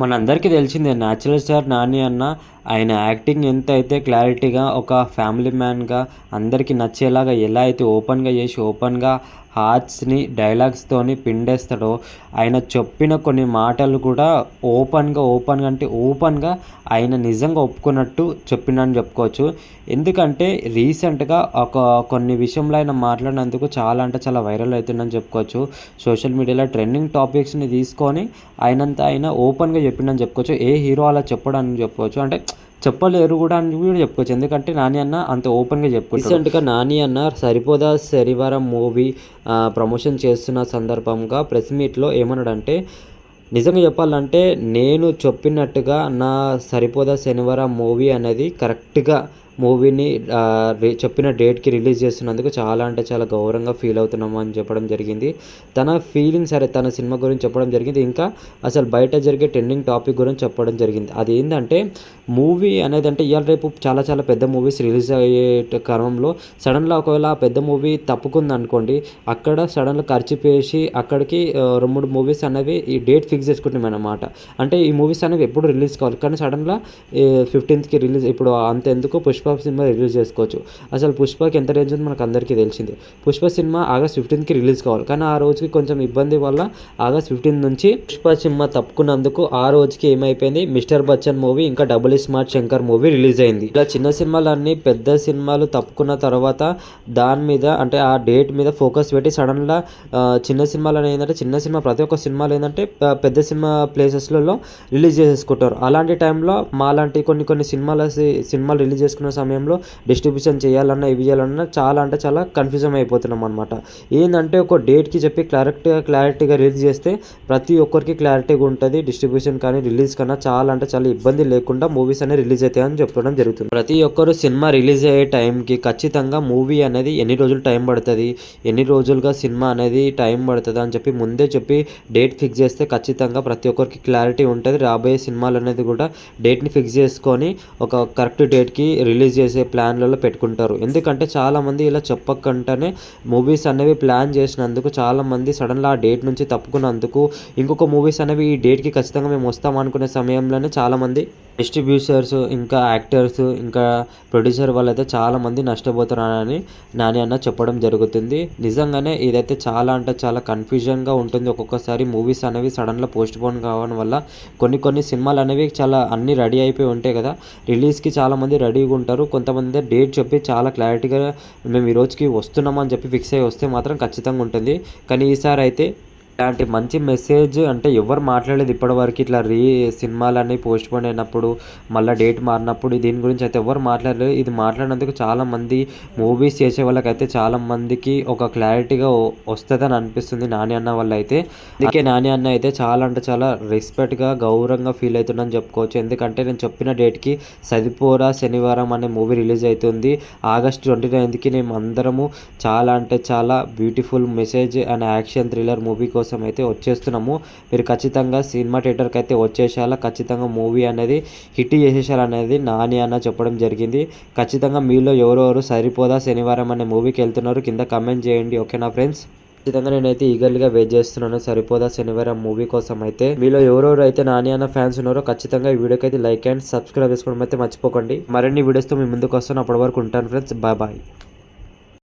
మనందరికీ తెలిసిందే natural star Nani అన్న ఆయన యాక్టింగ్ ఎంత అయితే క్లారిటీగా ఒక ఫ్యామిలీ మ్యాన్గా అందరికీ నచ్చేలాగా ఎలా అయితే ఓపెన్గా చేసి ఓపెన్గా హార్ట్స్ని డైలాగ్స్తోని పిండేస్తాడో. ఆయన చెప్పిన కొన్ని మాటలు కూడా ఓపెన్గా ఓపెన్గా అంటే ఓపెన్గా ఆయన నిజంగా ఒప్పుకున్నట్టు చెప్పినని చెప్పుకోవచ్చు. ఎందుకంటే రీసెంట్గా ఒక కొన్ని విషయంలో ఆయన మాట్లాడినందుకు చాలా అంటే చాలా వైరల్ అవుతుందని చెప్పుకోవచ్చు. సోషల్ మీడియాలో ట్రెండింగ్ టాపిక్స్ని తీసుకొని ఆయనంతా ఆయన ఓపెన్గా చెప్పిండని చెప్పుకోవచ్చు. ఏ హీరో అలా చెప్పడని చెప్పుకోవచ్చు. అంటే చెప్పలేరు కూడా అని కూడా చెప్పుకోవచ్చు. ఎందుకంటే నాని అన్న అంత ఓపెన్గా చెప్పుకోవచ్చు రీసెంట్గా నాని అన్న సరిపోదా శనివారం మూవీ ప్రమోషన్ చేస్తున్న సందర్భంగా ప్రెస్ మీట్లో ఏమన్నాడంటే నిజంగా చెప్పాలంటే నేను చెప్పినట్టుగా నా సరిపోదా శనివారం మూవీ అనేది కరెక్ట్గా మూవీని చెప్పిన డేట్కి రిలీజ్ చేస్తున్నందుకు చాలా అంటే చాలా గౌరవంగా ఫీల్ అవుతున్నాము అని చెప్పడం జరిగింది. తన ఫీలింగ్ సరే తన సినిమా గురించి చెప్పడం జరిగింది. ఇంకా అసలు బయట జరిగే ట్రెండింగ్ టాపిక్ గురించి చెప్పడం జరిగింది. అది ఏంటంటే మూవీ అనేది అంటే ఇవాళ రేపు చాలా చాలా పెద్ద మూవీస్ రిలీజ్ అయ్యే క్రమంలో సడన్గా ఒకవేళ ఆ పెద్ద మూవీ తప్పుకుంది అనుకోండి అక్కడ సడన్గా ఖర్చు పేసి అక్కడికి రెండు మూడు మూవీస్ అనేవి ఈ డేట్ ఫిక్స్ చేసుకుంటున్నాం అనమాట అంటే ఈ మూవీస్ అనేవి ఎప్పుడు రిలీజ్ కావాలి? కానీ సడన్గా ఫిఫ్టీన్త్కి రిలీజ్ ఇప్పుడు అంతెందుకు పుష్ప సినిమా రిలీజ్ చేసుకోవచ్చు. అసలు పుష్పకి ఎంత రేంజ్ ఉంది మనకు అందరికీ తెలిసింది. పుష్ప సినిమా ఆగస్ట్ ఫిఫ్టీన్త్కి రిలీజ్ కావాలి. కానీ ఆ రోజుకి కొంచెం ఇబ్బంది వల్ల ఆగస్ట్ ఫిఫ్టీన్ నుంచి పుష్ప సినిమా తప్పుకున్నందుకు ఆ రోజుకి ఏమైపోయింది? మిస్టర్ బచ్చన్ మూవీ ఇంకా double smart Shankar movie release అయింది. ఇలా చిన్న సినిమాలన్నీ పెద్ద సినిమాలు తప్పుకున్న తర్వాత దాని మీద అంటే ఆ డేట్ మీద ఫోకస్ పెట్టి సడన్గా చిన్న సినిమాలు ఏంటంటే చిన్న సినిమా ప్రతి ఒక్క సినిమాలు ఏంటంటే పెద్ద సినిమా ప్లేసెస్లలో రిలీజ్ చేసుకుంటారు అలాంటి టైంలో మాలాంటి కొన్ని కొన్ని సినిమాల సినిమాలు రిలీజ్ చేసుకున్న సమయంలో డిస్ట్రిబ్యూషన్ చేయాలన్నా ఇవి చేయాలన్నా చాలా అంటే చాలా కన్ఫ్యూజన్ అయిపోతున్నాం అనమాట ఏంటంటే ఒక డేట్కి చెప్పి క్లారిటీగా క్లారిటీగా రిలీజ్ చేస్తే ప్రతి ఒక్కరికి క్లారిటీగా ఉంటుంది. డిస్ట్రిబ్యూషన్ కానీ రిలీజ్ కన్నా చాలా అంటే చాలా ఇబ్బంది లేకుండా మూవీస్ అనేవి రిలీజ్ అవుతాయని చెప్పడం జరుగుతుంది. ప్రతి ఒక్కరు సినిమా రిలీజ్ అయ్యే టైంకి ఖచ్చితంగా మూవీ అనేది ఎన్ని రోజులు టైం పడుతుంది ఎన్ని రోజులుగా సినిమా అనేది టైం పడుతుంది అని చెప్పి ముందే చెప్పి డేట్ ఫిక్స్ చేస్తే ఖచ్చితంగా ప్రతి ఒక్కరికి క్లారిటీ ఉంటుంది. రాబోయే సినిమాలు అనేది కూడా డేట్ని ఫిక్స్ చేసుకొని ఒక కరెక్ట్ డేట్కి రిలీజ్ రిలీజ్ చేసే ప్లాన్లలో పెట్టుకుంటారు. ఎందుకంటే చాలామంది ఇలా చెప్పకుండానే మూవీస్ అనేవి ప్లాన్ చేసినందుకు చాలామంది సడన్గా ఆ డేట్ నుంచి తప్పుకున్నందుకు ఇంకొక మూవీస్ అనేవి ఈ డేట్కి ఖచ్చితంగా మేము వస్తాం అనుకునే సమయంలోనే చాలామంది డిస్ట్రిబ్యూటర్స్ ఇంకా యాక్టర్స్ ఇంకా ప్రొడ్యూసర్ వాళ్ళైతే చాలామంది నష్టపోతున్నారని నాని అన్న చెప్పడం జరుగుతుంది. నిజంగానే ఇదైతే చాలా అంటే చాలా కన్ఫ్యూజన్గా ఉంటుంది. ఒక్కొక్కసారి మూవీస్ అనేవి సడన్గా పోస్ట్ పోన్ కావడం వల్ల కొన్ని కొన్ని సినిమాలు అనేవి చాలా అన్నీ రెడీ అయిపోయి ఉంటాయి కదా. రిలీజ్కి చాలామంది రెడీగా ఉంటారు. కొంతమంది డేట్ చెప్పి చాలా క్లారిటీగా మేము ఈ రోజుకి వస్తున్నామని చెప్పి ఫిక్స్ అయ్యి వస్తే మాత్రం ఖచ్చితంగా ఉంటుంది. కానీ ఈసారి అయితే ఇలాంటి మంచి మెసేజ్ అంటే ఎవరు మాట్లాడలేదు ఇప్పటివరకు. ఇట్లా రీ సినిమాలన్నీ పోస్ట్ పోన్ అయినప్పుడు మళ్ళీ డేట్ మారినప్పుడు దీని గురించి అయితే ఎవరు మాట్లాడలేదు. ఇది మాట్లాడినందుకు చాలామంది మూవీస్ చేసే వాళ్ళకైతే చాలా మందికి ఒక క్లారిటీగా వస్తుందని అనిపిస్తుంది నాని అన్న వల్ల అయితే అందుకే నాని అన్న అయితే చాలా అంటే చాలా రెస్పెక్ట్గా గౌరవంగా ఫీల్ అవుతుందని చెప్పుకోవచ్చు. ఎందుకంటే నేను చెప్పిన డేట్కి సదిపోరా శనివారం అనే మూవీ రిలీజ్ అవుతుంది. ఆగస్ట్ ట్వంటీ నైన్త్కి మేము అందరము చాలా అంటే చాలా beautiful message and action thriller movie కోసం కోసం అయితే వచ్చేస్తున్నాము. మీరు ఖచ్చితంగా సినిమా థియేటర్కి అయితే వచ్చేసాల ఖచ్చితంగా మూవీ అనేది హిట్ చేసేసాలనేది నాని అన్న చెప్పడం జరిగింది. ఖచ్చితంగా మీలో ఎవరెవరు సరిపోదా శనివారం అనే మూవీకి వెళ్తున్నారు కింద కమెంట్ చేయండి ఓకేనా ఫ్రెండ్స్? ఖచ్చితంగా నేనైతే ఈగర్లీగా వెయిట్ చేస్తున్నాను. సరిపోదా శనివారం మూవీ కోసం అయితే మీలో ఎవరెవరు అయితే నాని అన్న ఫ్యాన్స్ ఉన్నారో ఖచ్చితంగా ఈ వీడియోకి అయితే లైక్ అండ్ సబ్స్క్రైబ్ చేసుకోవడం అయితే మర్చిపోకండి. మరిన్ని వీడియోస్తో మీ ముందుకు వస్తాను. అప్పటి వరకు ఉంటాను ఫ్రెండ్స్. Bye bye.